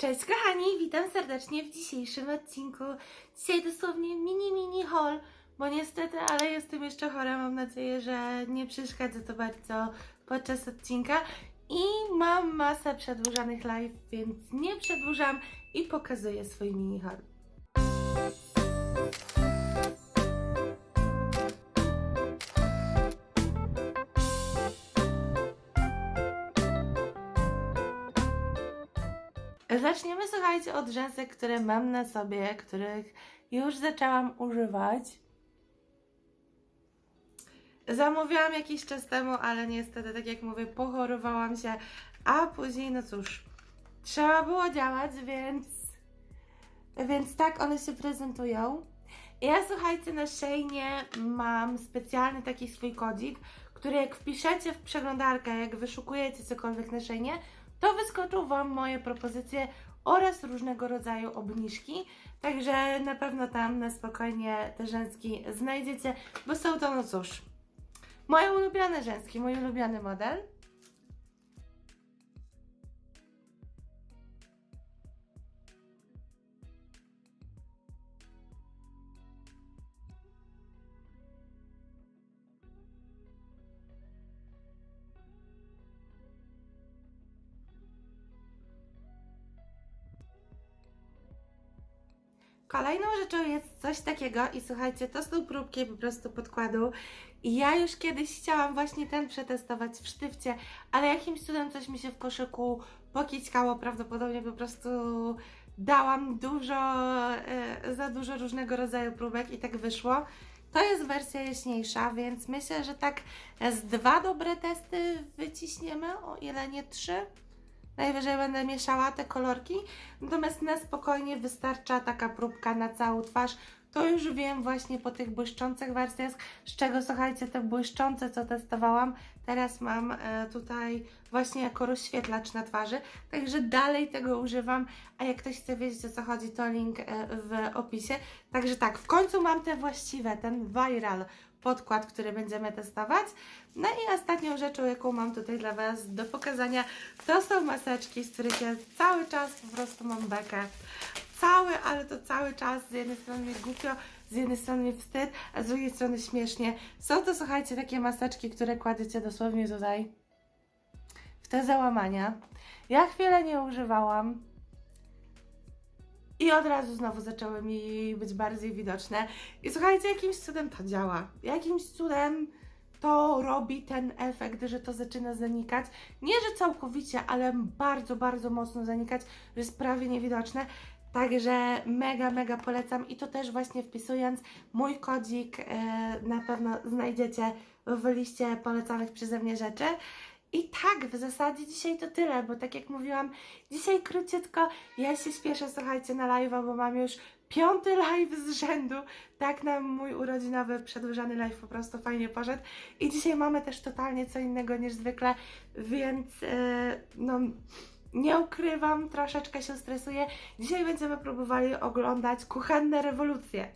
Cześć kochani, witam serdecznie w dzisiejszym odcinku. Dzisiaj dosłownie mini mini haul, bo niestety, ale jestem jeszcze chora, mam nadzieję, że nie przeszkadza to bardzo podczas odcinka. I mam masę przedłużanych live, więc nie przedłużam i pokazuję swój mini haul. Zaczniemy, słuchajcie, od rzęsek, które mam na sobie, których już zaczęłam używać. Zamówiłam jakiś czas temu, ale niestety, tak jak mówię, pochorowałam się, a później, no cóż, trzeba było działać, więc, więc tak one się prezentują. Ja, słuchajcie, na Sheinie mam specjalny taki swój kodzik, który jak wpiszecie w przeglądarkę, jak wyszukujecie cokolwiek na Sheinie, to wyskoczą Wam moje propozycje oraz różnego rodzaju obniżki. Także na pewno tam na spokojnie te rzęski znajdziecie, bo są to, no cóż, moje ulubione rzęski, mój ulubiony model. Kolejną rzeczą jest coś takiego i słuchajcie, to są próbki po prostu podkładu ja już kiedyś chciałam właśnie ten przetestować w sztywcie, ale jakimś cudem coś mi się w koszyku pokićkało, prawdopodobnie po prostu dałam dużo, e, za dużo różnego rodzaju próbek i tak wyszło. To jest wersja jaśniejsza, więc myślę, że tak z dwa dobre testy wyciśniemy, o ile nie trzy. Najwyżej będę mieszała te kolorki, natomiast na spokojnie wystarcza taka próbka na całą twarz. To już wiem właśnie po tych błyszczących wersjach, z czego słuchajcie, te błyszczące, co testowałam, teraz mam e, tutaj właśnie jako rozświetlacz na twarzy, także dalej tego używam, a jak ktoś chce wiedzieć o co chodzi, to link e, w opisie. Także tak, w końcu mam te właściwe, ten viral podkład, który będziemy testować. No i ostatnią rzeczą, jaką mam tutaj dla Was do pokazania, to są maseczki, z których ja cały czas po prostu mam bekę. Cały, ale to cały czas. Z jednej strony mi głupio, z jednej strony mi wstyd, a z drugiej strony śmiesznie. Są to, słuchajcie, takie maseczki, które kładziecie dosłownie tutaj w te załamania. Ja chwilę nie używałam. I od razu znowu zaczęły mi być bardziej widoczne. I słuchajcie, jakimś cudem to działa. Jakimś cudem to robi ten efekt, że to zaczyna zanikać. Nie, że całkowicie, ale bardzo, bardzo mocno zanikać, że jest prawie niewidoczne. Także mega, mega polecam i to też właśnie wpisując mój kodzik e, na pewno znajdziecie w liście polecanych przeze mnie rzeczy. I tak, w zasadzie dzisiaj to tyle, bo tak jak mówiłam, dzisiaj króciutko, ja się śpieszę, słuchajcie, na live'a, bo mam już piąty live z rzędu, tak nam mój urodzinowy, przedłużany live po prostu fajnie poszedł. I dzisiaj mamy też totalnie co innego niż zwykle, więc e, no nie ukrywam, troszeczkę się stresuję. Dzisiaj będziemy próbowali oglądać kuchenne rewolucje.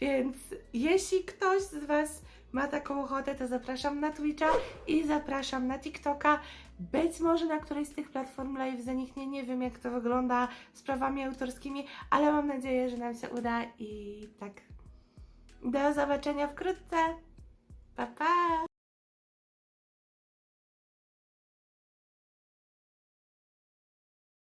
Więc jeśli ktoś z Was ma taką ochotę, to zapraszam na Twitcha i zapraszam na TikToka. Być może na którejś z tych platform live zaniknie, nie wiem jak to wygląda z prawami autorskimi, ale mam nadzieję, że nam się uda i tak. Do zobaczenia wkrótce.